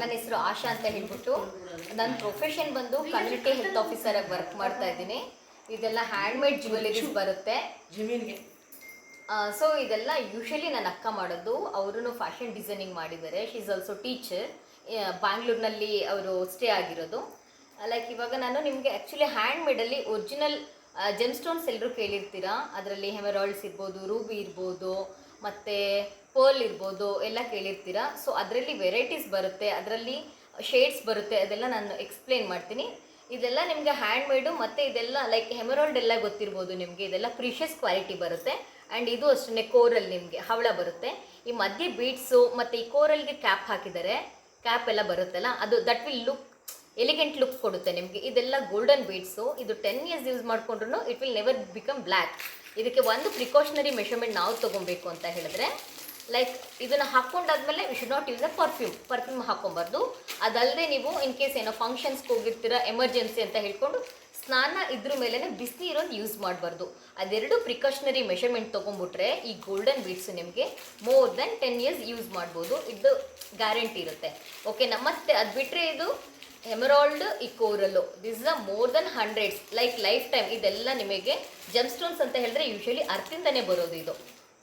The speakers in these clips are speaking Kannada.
ನನ್ನ ಹೆಸರು ಆಶಾ ಅಂತ ಹೇಳ್ಬಿಟ್ಟು ನನ್ನ ಪ್ರೊಫೆಷನ್ ಬಂದು ಕಮ್ಯುನಿಟಿ ಹೆಲ್ತ್ ಆಫೀಸರ್ ಆಗಿ ವರ್ಕ್ ಮಾಡ್ತಾ ಇದ್ದೀನಿ. ಇದೆಲ್ಲ ಹ್ಯಾಂಡ್ಮೇಡ್ ಜ್ಯುವೆಲರೀಸ್ ಬರುತ್ತೆ. ಜಮೀನ್ಗೆ? ಸೊ ಇದೆಲ್ಲ ಯೂಶಲಿ ನನ್ನ ಅಕ್ಕ ಮಾಡೋದು. ಅವರು ಫ್ಯಾಷನ್ ಡಿಸೈನಿಂಗ್ ಮಾಡಿದ್ದಾರೆ. ಶಿ ಈಸ್ ಆಲ್ಸೋ ಟೀಚರ್ ಬ್ಯಾಂಗ್ಳೂರ್ನಲ್ಲಿ ಅವರು ಸ್ಟೇ ಆಗಿರೋದು. ಲೈಕ್ ಇವಾಗ ನಾನು ನಿಮಗೆ ಆ್ಯಕ್ಚುಲಿ ಹ್ಯಾಂಡ್ಮೇಡಲ್ಲಿ ಒರಿಜಿನಲ್ ಜೆಮ್ ಸ್ಟೋನ್ಸ್ ಎಲ್ಲರೂ ಕೇಳಿರ್ತೀರಾ? ಅದರಲ್ಲಿ ಹೆಮರಾಯ್ಡ್ಸ್ ಇರ್ಬೋದು ರೂಬಿ ಇರ್ಬೋದು ಮತ್ತು ಪರ್ಲ್ ಇರ್ಬೋದು, ಎಲ್ಲ ಕೇಳಿರ್ತೀರಾ? ಸೊ ಅದರಲ್ಲಿ ವೆರೈಟೀಸ್ ಬರುತ್ತೆ, ಅದರಲ್ಲಿ ಶೇಡ್ಸ್ ಬರುತ್ತೆ, ಅದೆಲ್ಲ ನಾನು ಎಕ್ಸ್ಪ್ಲೇನ್ ಮಾಡ್ತೀನಿ. ಇದೆಲ್ಲ ನಿಮಗೆ ಹ್ಯಾಂಡ್ ಮೇಡು ಮತ್ತು ಇದೆಲ್ಲ ಲೈಕ್ ಹೆಮರಾಲ್ಡ್ ಎಲ್ಲ ಗೊತ್ತಿರ್ಬೋದು ನಿಮಗೆ. ಇದೆಲ್ಲ ಪ್ರೀಷಿಯಸ್ ಕ್ವಾಲಿಟಿ ಬರುತ್ತೆ. ಆ್ಯಂಡ್ ಇದು ಅಷ್ಟೇ ಕೋರಲ್ ನಿಮಗೆ, ಹವಳ ಬರುತ್ತೆ. ಈ ಮಧ್ಯೆ ಬೀಡ್ಸು ಮತ್ತು ಈ ಕೋರಲ್ಗೆ ಕ್ಯಾಪ್ ಹಾಕಿದ್ದಾರೆ. ಕ್ಯಾಪ್ ಎಲ್ಲ ಬರುತ್ತಲ್ಲ, ಅದು that will look elegant look ಕೊಡುತ್ತೆ ನಿಮಗೆ. ಇದೆಲ್ಲ ಗೋಲ್ಡನ್ ಬೀಟ್ಸು ಇದು ಟೆನ್ ಇಯರ್ಸ್ ಯೂಸ್ ಮಾಡಿಕೊಂಡ್ರು it will never become black ಇದಕ್ಕೆ ಒಂದು ಪ್ರಿಕಾಷನರಿ ಮೆಷರ್ಮೆಂಟ್ ನಾವು ತೊಗೊಬೇಕು ಅಂತ ಹೇಳಿದ್ರೆ ಲೈಕ್ ಇದನ್ನು ಹಾಕ್ಕೊಂಡಾದ್ಮೇಲೆ we should not use a perfume perfume ಹಾಕ್ಕೊಬಾರ್ದು ಅದಲ್ಲದೆ ನೀವು ಇನ್ ಕೇಸ್ ಏನೋ ಫಂಕ್ಷನ್ಸ್ಗೆ ಹೋಗಿರ್ತೀರ ಎಮರ್ಜೆನ್ಸಿ ಅಂತ ಹೇಳ್ಕೊಂಡು ಸ್ನಾನ ಇದ್ರ ಮೇಲೇ ಬಿಸಿ ಇರೋದು ಯೂಸ್ ಮಾಡಬಾರ್ದು. ಅದೆರಡು ಪ್ರಿಕಾಷನರಿ ಮೆಷರ್ಮೆಂಟ್ ತೊಗೊಂಡ್ಬಿಟ್ರೆ ಈ ಗೋಲ್ಡನ್ ಬೀಡ್ಸ್ ನಿಮಗೆ more than ten years use ಮಾಡ್ಬೋದು. ಇದು ಗ್ಯಾರಂಟಿ ಇರುತ್ತೆ. ಓಕೆ ಮತ್ತೆ ಅದು ಬಿಟ್ಟರೆ ಇದು ಹೆಮರಾಲ್ಡ್ ಈ coral this is a more than hundreds like lifetime ಇದೆಲ್ಲ ನಿಮಗೆ ಜಮ್ ಸ್ಟೋನ್ಸ್ ಅಂತ ಹೇಳಿದ್ರೆ ಯೂಶಲಿ ಅರ್ಥಿಂದನೇ ಬರೋದು ಇದು.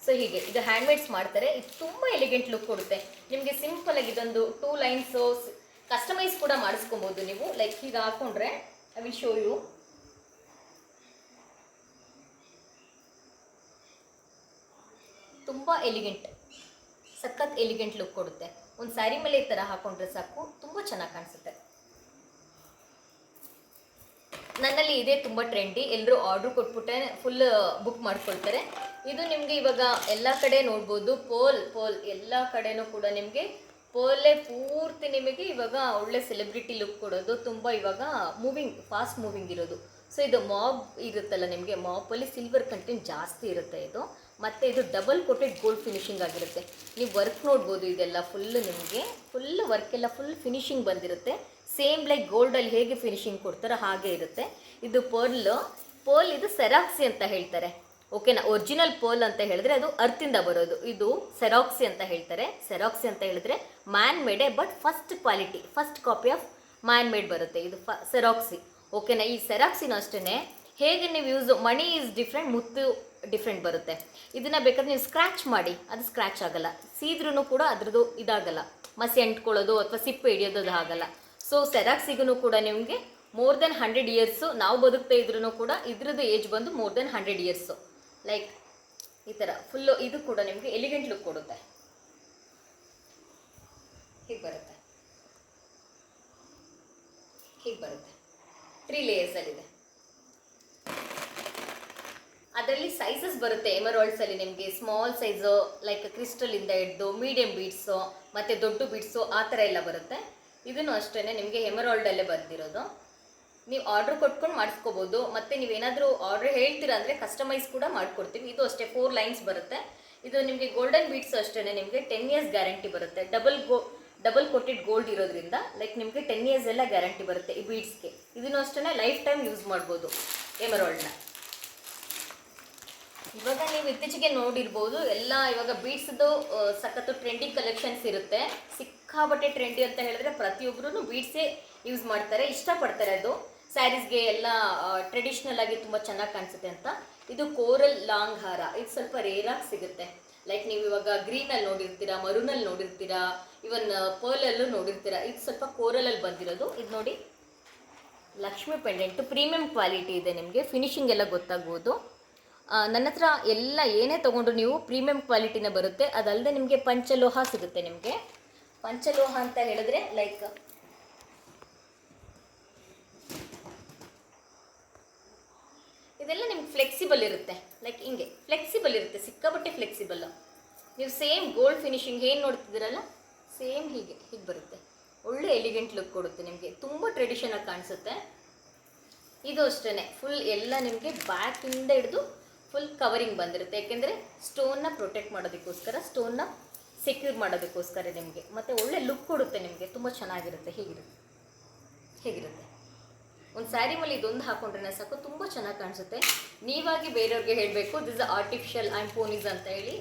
ಸೊ ಹೀಗೆ ಇದು ಹ್ಯಾಂಡ್ಮೇಡ್ಸ್ ಮಾಡ್ತಾರೆ. ಇದು ತುಂಬ ಎಲಿಗೆಂಟ್ ಲುಕ್ ಕೊಡುತ್ತೆ. ನಿಮಗೆ ಸಿಂಪಲ್ ಆಗಿ ಇದೊಂದು ಟೂ ಲೈನ್ಸು ಕಸ್ಟಮೈಸ್ ಕೂಡ ಮಾಡಿಸ್ಕೊಬೋದು ನೀವು. ಲೈಕ್ ಹೀಗೆ ಹಾಕೊಂಡ್ರೆ ಐ ವಿಲ್ ಶೋ ಯು ತುಂಬ ಎಲಿಗೆಂಟ್ ಸಖತ್ ಎಲಿಗೆಂಟ್ ಲುಕ್ ಕೊಡುತ್ತೆ. ಒಂದು ಸ್ಯಾರಿ ಮೇಲೆ ಈ ಥರ ಹಾಕೊಂಡ್ರೆ ಸಾಕು. ತುಂಬ ಚೆನ್ನಾಗಿ ಕಾಣಿಸುತ್ತೆ. ನನ್ನಲ್ಲಿ ಇದೇ ತುಂಬ ಟ್ರೆಂಡಿ ಎಲ್ಲರೂ ಆರ್ಡ್ರ್ ಕೊಟ್ಬಿಟ್ಟೆ ಫುಲ್ ಬುಕ್ ಮಾಡ್ಕೊಳ್ತಾರೆ. ಇದು ನಿಮಗೆ ಇವಾಗ ಎಲ್ಲ ಕಡೆ ನೋಡ್ಬೋದು, ಪೋಲ್ ಪೋಲ್ ಎಲ್ಲ ಕಡೆನೂ ಕೂಡ ನಿಮಗೆ ಪೋಲೇ ಪೂರ್ತಿ ನಿಮಗೆ ಇವಾಗ ಒಳ್ಳೆ ಸೆಲೆಬ್ರಿಟಿ ಲುಕ್ ಕೊಡೋದು, ತುಂಬ ಇವಾಗ ಮೂವಿಂಗ್ ಫಾಸ್ಟ್ ಮೂವಿಂಗ್ ಇರೋದು. ಸೊ ಇದು ಮಾಬ್ ಇರುತ್ತಲ್ಲ ನಿಮಗೆ ಮಾಪಲ್ಲಿ ಸಿಲ್ವರ್ ಕಂಟೆಂಟ್ ಜಾಸ್ತಿ ಇರುತ್ತೆ ಇದು. ಮತ್ತು ಇದು ಡಬಲ್ ಕೋಟೆಡ್ ಗೋಲ್ಡ್ ಫಿನಿಶಿಂಗ್ ಆಗಿರುತ್ತೆ. ನೀವು ವರ್ಕ್ ನೋಡ್ಬೋದು ಇದೆಲ್ಲ ಫುಲ್ ನಿಮಗೆ ಫುಲ್ ವರ್ಕ್ ಎಲ್ಲ ಫುಲ್ ಫಿನಿಶಿಂಗ್ ಬಂದಿರುತ್ತೆ. ಸೇಮ್ ಲೈಕ್ ಗೋಲ್ಡಲ್ಲಿ ಹೇಗೆ ಫಿನಿಶಿಂಗ್ ಕೊಡ್ತಾರೋ ಹಾಗೆ ಇರುತ್ತೆ. ಇದು ಪರ್ಲ್ ಪೋಲ್ ಇದು ಸೆರಾಕ್ಸಿ ಅಂತ ಹೇಳ್ತಾರೆ. ಓಕೆನಾ ಒರಿಜಿನಲ್ ಪೋಲ್ ಅಂತ ಹೇಳಿದ್ರೆ ಅದು ಅರ್ತಿಂದ ಬರೋದು. ಇದು ಸೆರಾಕ್ಸಿ ಅಂತ ಹೇಳ್ತಾರೆ. ಸೆರಾಕ್ಸಿ ಅಂತ ಹೇಳಿದ್ರೆ man made but first quality first copy of man made ಬರುತ್ತೆ. ಇದು ಫ ಸೆರಾಕ್ಸಿ ಓಕೆನಾ ಈ ಸೆರಾಕ್ಸಿನ ಅಷ್ಟೇ ಹೇಗೆ ನೀವು ಯೂಸ್ ಮಣಿ ಈಸ್ ಡಿಫ್ರೆಂಟ್ ಮುತ್ತು ಡಿಫ್ರೆಂಟ್ ಬರುತ್ತೆ. ಇದನ್ನ ಬೇಕಾದ್ರೆ ನೀವು ಸ್ಕ್ರ್ಯಾಚ್ ಮಾಡಿ. ಅದು ಸ್ಕ್ರ್ಯಾಚ್ ಆಗಲ್ಲ. ಸೀದ್ರೂ ಕೂಡ ಅದ್ರದ್ದು ಇದಾಗಲ್ಲ. ಮಸಿ ಅಂಟ್ಕೊಳ್ಳೋದು ಅಥವಾ ಸಿಪ್ಪೆ ಹಿಡಿಯೋದು ಅದು ಆಗಲ್ಲ. ಸೊ ಸೆರಾಕ್ಸಿಗೂ ಕೂಡ ನಿಮಗೆ ಮೋರ್ ದೆನ್ ಹಂಡ್ರೆಡ್ ಇಯರ್ಸು ನಾವು ಬದುಕ್ತಾ ಇದ್ರೂ ಕೂಡ ಇದ್ರದ್ದು ಏಜ್ ಬಂದು more than hundred years like ಈ ಥರ ಫುಲ್ಲು ಇದು ಕೂಡ ನಿಮಗೆ ಎಲಿಗೆಂಟ್ ಲುಕ್ ಕೊಡುತ್ತೆ. ಹೀಗೆ ಬರುತ್ತೆ. ಹೀಗೆ ಬರುತ್ತೆ. ತ್ರೀ ಲೇಯರ್ಸಲ್ಲಿದೆ ಅದರಲ್ಲಿ ಸೈಜಸ್ ಬರುತ್ತೆ ಎಮರಾಲ್ಡ್ಸಲ್ಲಿ ನಿಮಗೆ ಸ್ಮಾಲ್ ಸೈಜು ಲೈಕ್ ಕ್ರಿಸ್ಟಲಿಂದ ಹಿಡ್ದು ಮೀಡಿಯಂ ಬೀಡ್ಸು ಮತ್ತು ದೊಡ್ಡ ಬೀಡ್ಸು ಆ ಥರ ಎಲ್ಲ ಬರುತ್ತೆ. ಇದನ್ನು ಅಷ್ಟೇ ನಿಮಗೆ ಎಮರಾಲ್ಡಲ್ಲೇ ಬಂದಿರೋದು ನೀವು ಆರ್ಡ್ರ್ ಕೊಟ್ಕೊಂಡು ಮಾಡಿಸ್ಕೋಬೋದು. ಮತ್ತೆ ನೀವೇನಾದರೂ ಆರ್ಡ್ರ್ ಹೇಳ್ತೀರಾ ಅಂದರೆ ಕಸ್ಟಮೈಸ್ ಕೂಡ ಮಾಡಿಕೊಡ್ತೀವಿ. ಇದು ಅಷ್ಟೇ ಫೋರ್ ಲೈನ್ಸ್ ಬರುತ್ತೆ. ಇದು ನಿಮಗೆ ಗೋಲ್ಡನ್ ಬೀಟ್ಸ್ ಅಷ್ಟೇ ನಿಮಗೆ ಟೆನ್ ಇಯರ್ಸ್ ಗ್ಯಾರಂಟಿ ಬರುತ್ತೆ. Double go double coated gold ಇರೋದ್ರಿಂದ ಲೈಕ್ ನಿಮಗೆ ಟೆನ್ ಇಯರ್ಸ್ ಎಲ್ಲ ಗ್ಯಾರಂಟಿ ಬರುತ್ತೆ ಈ ಬೀಡ್ಸ್ಗೆ ಇದನ್ನು ಅಷ್ಟೇ ಲೈಫ್ ಟೈಮ್ ಯೂಸ್ ಮಾಡ್ಬೋದು ಎಮರಾಲ್ಡ್ನ ಇವಾಗ ನೀವು ಇತ್ತೀಚೆಗೆ ನೋಡಿರ್ಬೋದು, ಎಲ್ಲ ಇವಾಗ ಬೀಡ್ಸ್ದು ಸಖತ್ತು ಟ್ರೆಂಡಿಂಗ್ ಕಲೆಕ್ಷನ್ಸ್ ಇರುತ್ತೆ. ಸಿಕ್ಕಾಬಟ್ಟೆ ಟ್ರೆಂಡಿ ಅಂತ ಹೇಳಿದ್ರೆ ಪ್ರತಿಯೊಬ್ಬರೂ ಬೀಡ್ಸೇ ಯೂಸ್ ಮಾಡ್ತಾರೆ. ಇಷ್ಟಪಡ್ತಾರೆ ಅದು. ಸ್ಯಾರೀಸ್ಗೆ ಎಲ್ಲ ಟ್ರೆಡಿಷ್ನಲ್ ಆಗಿ ತುಂಬ ಚೆನ್ನಾಗಿ ಕಾಣಿಸುತ್ತೆ ಅಂತ. ಇದು ಕೋರಲ್ ಲಾಂಗ್ ಹಾರ ಇದು ಸ್ವಲ್ಪ ರೇರಾಗಿ ಸಿಗುತ್ತೆ. ಲೈಕ್ ನೀವು ಇವಾಗ ಗ್ರೀನಲ್ಲಿ ನೋಡಿರ್ತೀರಾ, ಮರೂನಲ್ಲಿ ನೋಡಿರ್ತೀರಾ ಇವನ್ ಪರ್ಲಲ್ಲೂ ನೋಡಿರ್ತೀರಾ, ಇದು ಸ್ವಲ್ಪ ಕೋರಲಲ್ಲಿ ಬಂದಿರೋದು. ಇದು ನೋಡಿ, ಲಕ್ಷ್ಮಿ ಪೆಂಡೆಂಟು. ಪ್ರೀಮಿಯಂ ಕ್ವಾಲಿಟಿ ಇದೆ ನಿಮಗೆ ಫಿನಿಶಿಂಗ್ ಎಲ್ಲ ಗೊತ್ತಾಗ್ಬೋದು. ನನ್ನ ಹತ್ರ ಎಲ್ಲ ಏನೇ ತೊಗೊಂಡ್ರು ನೀವು ಪ್ರೀಮಿಯಂ ಕ್ವಾಲಿಟಿನೇ ಬರುತ್ತೆ. ಅದಲ್ಲದೆ ನಿಮಗೆ ಪಂಚಲೋಹ ಸಿಗುತ್ತೆ ನಿಮಗೆ. ಪಂಚಲೋಹ ಅಂತ ಹೇಳಿದ್ರೆ ಲೈಕ್ ಇದೆಲ್ಲ ನಿಮ್ಗೆ ಫ್ಲೆಕ್ಸಿಬಲ್ ಇರುತ್ತೆ. ಲೈಕ್ ಹಿಂಗೆ ಫ್ಲೆಕ್ಸಿಬಲ್ ಇರುತ್ತೆ, ಸಿಕ್ಕಾಪಟ್ಟೆ ಫ್ಲೆಕ್ಸಿಬಲ್ ನೀವು ಸೇಮ್ ಗೋಲ್ಡ್ ಫಿನಿಶಿಂಗ್ ಏನು ನೋಡ್ತಿದ್ದೀರಲ್ಲ ಸೇಮ್ ಹೀಗೆ ಹೀಗೆ ಬರುತ್ತೆ. ಒಳ್ಳೆ ಎಲಿಗೆಂಟ್ ಲುಕ್ ಕೊಡುತ್ತೆ ನಿಮಗೆ. ತುಂಬ ಟ್ರೆಡಿಷನಾಗಿ ಕಾಣಿಸುತ್ತೆ. ಇದು ಅಷ್ಟೇ ಫುಲ್ ಎಲ್ಲ ನಿಮಗೆ ಬ್ಯಾಕಿಂದ ಹಿಡಿದು ಫುಲ್ ಕವರಿಂಗ್ ಬಂದಿರುತ್ತೆ. ಯಾಕೆಂದರೆ ಸ್ಟೋನ್ನ ಪ್ರೊಟೆಕ್ಟ್ ಮಾಡೋದಕ್ಕೋಸ್ಕರ ಸ್ಟೋನ್ನ ಸೆಕ್ಯೂರ್ ಮಾಡೋದಕ್ಕೋಸ್ಕರ ನಿಮಗೆ. ಮತ್ತು ಒಳ್ಳೆ ಲುಕ್ ಕೊಡುತ್ತೆ ನಿಮಗೆ. ತುಂಬ ಚೆನ್ನಾಗಿರುತ್ತೆ, ಹೀಗಿರುತ್ತೆ. ಹೇಗಿರುತ್ತೆ. ಒಂದು ಸ್ಯಾರಿ ಮೇಲೆ ಇದೊಂದು ಹಾಕೊಂಡ್ರೆ ಸಾಕು, ತುಂಬ ಚೆನ್ನಾಗಿ ಕಾಣಿಸುತ್ತೆ. ನೀವಾಗಿ ಬೇರೆಯವ್ರಿಗೆ ಹೇಳಬೇಕು ದಿಸ್ ಆರ್ಟಿಫಿಷಿಯಲ್ ಆ್ಯಂಡ್ ಪೋನೀಸ್ ಅಂತ ಹೇಳಿ.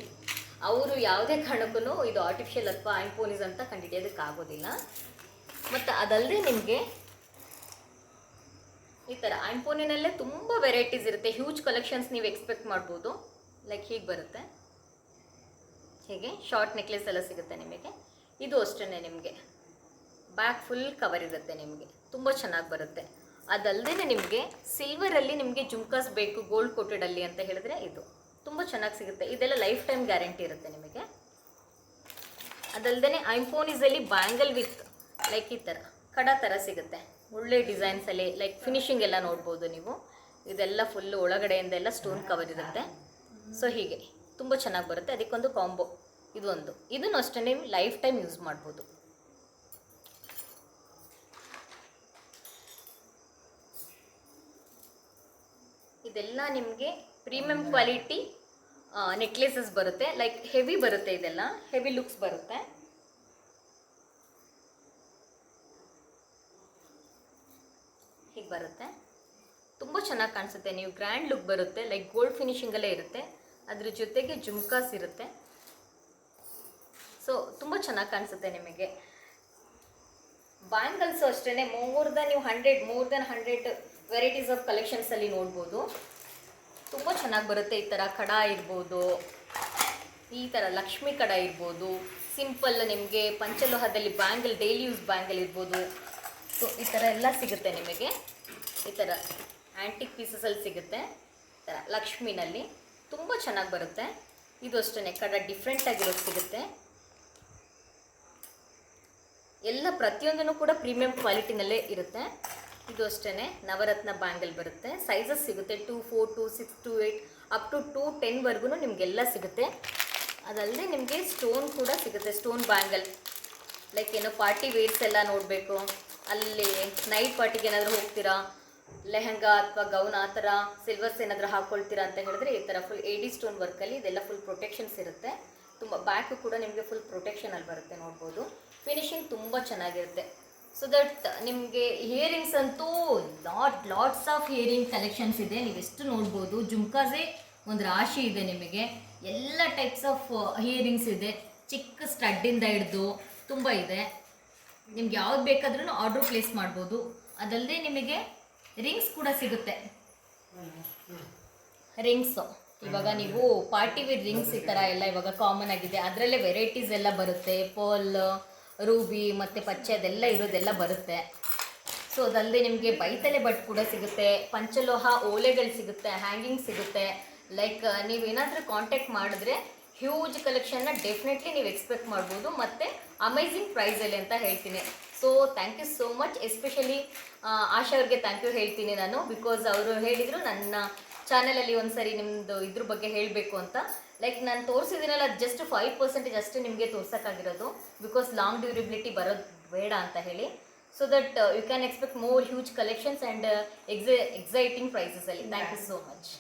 ಅವರು ಯಾವುದೇ ಕಾರಣಕ್ಕೂ ಇದು ಆರ್ಟಿಫಿಷಿಯಲ್ ಅಥವಾ ಐಂಪೋನಿಸ್ ಅಂತ ಕಂಡುಹಿಡಿಯೋದಕ್ಕೆ ಆಗೋದಿಲ್ಲ. ಮತ್ತು ಅದಲ್ಲದೆ ನಿಮಗೆ ಈ ಥರ ಐಂಪೋನಿನಲ್ಲೇ ತುಂಬ ವೆರೈಟೀಸ್ ಇರುತ್ತೆ. ಹ್ಯೂಜ್ ಕಲೆಕ್ಷನ್ಸ್ ನೀವು ಎಕ್ಸ್ಪೆಕ್ಟ್ ಮಾಡ್ಬೋದು. ಲೈಕ್ ಹೀಗೆ ಬರುತ್ತೆ. ಹೀಗೆ? ಶಾರ್ಟ್ ನೆಕ್ಲೆಸ್ ಎಲ್ಲ ಸಿಗುತ್ತೆ ನಿಮಗೆ. ಇದು ಅಷ್ಟೇ ನಿಮಗೆ. ಬ್ಯಾಕ್ ಫುಲ್ ಕವರ್ ಇರುತ್ತೆ ನಿಮಗೆ. ತುಂಬ ಚೆನ್ನಾಗಿ ಬರುತ್ತೆ. ಅದಲ್ಲದೆ ನಿಮಗೆ ಸಿಲ್ವರಲ್ಲಿ ನಿಮಗೆ ಜುಮ್ಕಾಸ್ ಬೇಕು ಗೋಲ್ಡ್ ಕೋಟೆಡಲ್ಲಿ ಅಂತ ಹೇಳಿದ್ರೆ ಇದು. ತುಂಬ ಚೆನ್ನಾಗಿ ಸಿಗುತ್ತೆ. ಇದೆಲ್ಲ ಲೈಫ್ ಟೈಮ್ ಗ್ಯಾರಂಟಿ ಇರುತ್ತೆ ನಿಮಗೆ. ಅದಲ್ಲದೆ ಅಲ್ಲಿ ಬ್ಯಾಂಗಲ್ ವಿತ್ ಲೈಕ್ ಈ ಥರ ಕಡ ಥರ ಸಿಗುತ್ತೆ. ಒಳ್ಳೆ ಡಿಸೈನ್ಸಲ್ಲಿ ಲೈಕ್ ಫಿನಿಶಿಂಗ್ ಎಲ್ಲ ನೋಡ್ಬೋದು ನೀವು. ಇದೆಲ್ಲ ಫುಲ್ಲು ಒಳಗಡೆಯಿಂದ ಎಲ್ಲ ಸ್ಟೋನ್ ಕವರ್ ಇರುತ್ತೆ. ಸೊ ಹೀಗೆ. ತುಂಬ ಚೆನ್ನಾಗಿ ಬರುತ್ತೆ. ಅದಕ್ಕೊಂದು ಕಾಂಬೋ ಇದೊಂದು. ಇದನ್ನು ಅಷ್ಟೇ ನೀವು ಲೈಫ್ ಟೈಮ್ ಯೂಸ್ ಮಾಡ್ಬೋದು. ಇದೆಲ್ಲ ನಿಮಗೆ ಪ್ರೀಮಿಯಂ ಕ್ವಾಲಿಟಿ ನೆಕ್ಲೆಸಸ್ ಬರುತ್ತೆ. ಲೈಕ್ ಹೆವಿ ಬರುತ್ತೆ ಇದೆಲ್ಲ. ಹೆವಿ ಲುಕ್ಸ್ ಬರುತ್ತೆ. ಹೀಗೆ ಬರುತ್ತೆ. ತುಂಬ ಚೆನ್ನಾಗಿ ಕಾಣಿಸುತ್ತೆ. ನೀವು ಗ್ರ್ಯಾಂಡ್ ಲುಕ್ ಬರುತ್ತೆ. ಲೈಕ್ ಗೋಲ್ಡ್ ಫಿನಿಶಿಂಗಲ್ಲೇ ಇರುತ್ತೆ. ಅದ್ರ ಜೊತೆಗೆ ಜುಮ್ಕಾಸ್ ಇರುತ್ತೆ. ಸೊ ತುಂಬ ಚೆನ್ನಾಗಿ ಕಾಣಿಸುತ್ತೆ ನಿಮಗೆ. ಬ್ಯಾಂಗಲ್ಸು ಅಷ್ಟೇ ಮೋರ್ ದನ್ ನೀವು hundred more than hundred varieties of ಕಲೆಕ್ಷನ್ಸಲ್ಲಿ ನೋಡ್ಬೋದು. ತುಂಬ ಚೆನ್ನಾಗಿ ಬರುತ್ತೆ. ಈ ಥರ ಕಡ ಇರ್ಬೋದು. ಈ ಥರ ಲಕ್ಷ್ಮಿ ಕಡ ಇರ್ಬೋದು. ಸಿಂಪಲ್ ನಿಮಗೆ ಪಂಚಲೋಹದಲ್ಲಿ ಬ್ಯಾಂಗಲ್ ಡೈಲಿ ಯೂಸ್ ಬ್ಯಾಂಗಲ್ ಇರ್ಬೋದು. ಸೊ ಈ ಥರ ಎಲ್ಲ ಸಿಗುತ್ತೆ ನಿಮಗೆ. ಈ ಥರ ಆ್ಯಂಟಿಕ್ ಪೀಸಸಲ್ಲಿ ಸಿಗುತ್ತೆ. ಈ ಥರ ಲಕ್ಷ್ಮಿನಲ್ಲಿ ತುಂಬ ಚೆನ್ನಾಗಿ ಬರುತ್ತೆ. ಇದು ಅಷ್ಟೇ ಕಡ ಡಿಫ್ರೆಂಟ್ ಆಗಿರೋದು ಸಿಗುತ್ತೆ. ಎಲ್ಲ ಪ್ರತಿಯೊಂದನ್ನು ಕೂಡ ಪ್ರೀಮಿಯಂ ಕ್ವಾಲಿಟಿನಲ್ಲೇ ಇರುತ್ತೆ. ಇದು ಅಷ್ಟೇ ನವರತ್ನ ಬ್ಯಾಂಗಲ್ ಬರುತ್ತೆ. ಸೈಜಸ್ ಸಿಗುತ್ತೆ two four to six to eight up to two ಟೆನ್ವರೆಗೂ ನಿಮಗೆಲ್ಲ ಸಿಗುತ್ತೆ. ಅದಲ್ಲದೆ ನಿಮಗೆ ಸ್ಟೋನ್ ಕೂಡ ಸಿಗುತ್ತೆ ಸ್ಟೋನ್ ಬ್ಯಾಂಗಲ್ ಲೈಕ್ ಏನೋ ಪಾರ್ಟಿ ವೇರ್ಸ್ ಎಲ್ಲ ನೋಡಬೇಕು. ಅಲ್ಲಿ ನೈಟ್ ಪಾರ್ಟಿಗೆ ಏನಾದರೂ ಹೋಗ್ತೀರಾ? ಲೆಹಂಗಾ ಅಥವಾ ಗೌನ್ ಆ ಥರ ಸಿಲ್ವರ್ಸ್ ಏನಾದರೂ ಹಾಕ್ಕೊಳ್ತೀರಾ ಅಂತ ಹೇಳಿದ್ರೆ ಈ ಥರ ಫುಲ್ ಏಡಿ ಸ್ಟೋನ್ ವರ್ಕಲ್ಲಿ ಇದೆಲ್ಲ ಫುಲ್ ಪ್ರೊಟೆಕ್ಷನ್ಸ್ ಇರುತ್ತೆ. ತುಂಬ ಬ್ಯಾಕು ಕೂಡ ನಿಮಗೆ ಫುಲ್ ಪ್ರೊಟೆಕ್ಷನಲ್ಲಿ ಬರುತ್ತೆ ನೋಡ್ಬೋದು. ಫಿನಿಶಿಂಗ್ ತುಂಬ ಚೆನ್ನಾಗಿರುತ್ತೆ. ಸೊ ದಟ್ ನಿಮಗೆ ಹಿಯರಿಂಗ್ಸ್ ಅಂತೂ lot lots of earring collections ಇದೆ. ನೀವು ಎಷ್ಟು ನೋಡ್ಬೋದು? ಜುಮ್ಕಾಸೇ ಒಂದು ರಾಶಿ ಇದೆ ನಿಮಗೆ. ಎಲ್ಲ ಟೈಪ್ಸ್ ಆಫ್ ಹಿಯರಿಂಗ್ಸ್ ಇದೆ. ಚಿಕ್ಕ ಸ್ಟಡ್ಡಿಂದ ಹಿಡಿದು ತುಂಬ ಇದೆ. ನಿಮ್ಗೆ ಯಾವ್ದು ಬೇಕಾದ್ರೂ ಆರ್ಡ್ರ್ ಪ್ಲೇಸ್ ಮಾಡ್ಬೋದು. ಅದಲ್ಲದೆ ನಿಮಗೆ ರಿಂಗ್ಸ್ ಕೂಡ ಸಿಗುತ್ತೆ. ರಿಂಗ್ಸ್ ಇವಾಗ ನೀವು ಪಾರ್ಟಿ ವೇರ್ ರಿಂಗ್ಸ್ ಈ ಥರ ಎಲ್ಲ ಇವಾಗ ಕಾಮನ್ ಆಗಿದೆ. ಅದರಲ್ಲೇ ವೆರೈಟೀಸ್ ಎಲ್ಲ ಬರುತ್ತೆ. ಪೋಲ್ ರೂಬಿ ಮತ್ತು ಪಚ್ಚೆ ಅದೆಲ್ಲ ಇರೋದೆಲ್ಲ ಬರುತ್ತೆ. ಸೊ ಅದಲ್ಲದೆ ನಿಮಗೆ ಬೈತಲೆ ಬಟ್ ಕೂಡ ಸಿಗುತ್ತೆ, ಪಂಚಲೋಹ ಓಲೆಗಳು ಸಿಗುತ್ತೆ ಹ್ಯಾಂಗಿಂಗ್ ಸಿಗುತ್ತೆ. ಲೈಕ್ ನೀವೇನಾದರೂ ಕಾಂಟ್ಯಾಕ್ಟ್ ಮಾಡಿದ್ರೆ ಹ್ಯೂಜ್ ಕಲೆಕ್ಷನ್ನ ಡೆಫಿನೆಟ್ಲಿ ನೀವು ಎಕ್ಸ್ಪೆಕ್ಟ್ ಮಾಡ್ಬೋದು ಮತ್ತು ಅಮೇಝಿಂಗ್ ಪ್ರೈಸಲ್ಲಿ ಅಂತ ಹೇಳ್ತೀನಿ. So thank you so much especially Asha ಅವ್ರಿಗೆ ಥ್ಯಾಂಕ್ ಯು ಹೇಳ್ತೀನಿ ನಾನು ಬಿಕಾಸ್ ಅವರು ಹೇಳಿದರು ನನ್ನ ಚಾನಲಲ್ಲಿ ಒಂದು ಸರಿ ನಿಮ್ಮದು ಇದ್ರ ಬಗ್ಗೆ ಹೇಳಬೇಕು ಅಂತ. ಲೈಕ್ ನಾನು ತೋರಿಸಿದ್ದೀನಲ್ಲ ಜಸ್ಟ್ ಫೈವ್ ಪರ್ಸೆಂಟೇಜ್ ಅಷ್ಟೇ ನಿಮಗೆ ತೋರ್ಸೋಕ್ಕಾಗಿರೋದು. ಬಿಕಾಸ್ ಲಾಂಗ್ ಡ್ಯೂರಿಬಿಲಿಟಿ ಬರೋದು ಬೇಡ ಅಂತ ಹೇಳಿ. So that you can expect more huge collections and ಎಕ್ಸೈ exciting ಪ್ರೈಸಸಲ್ಲಿ thank you so much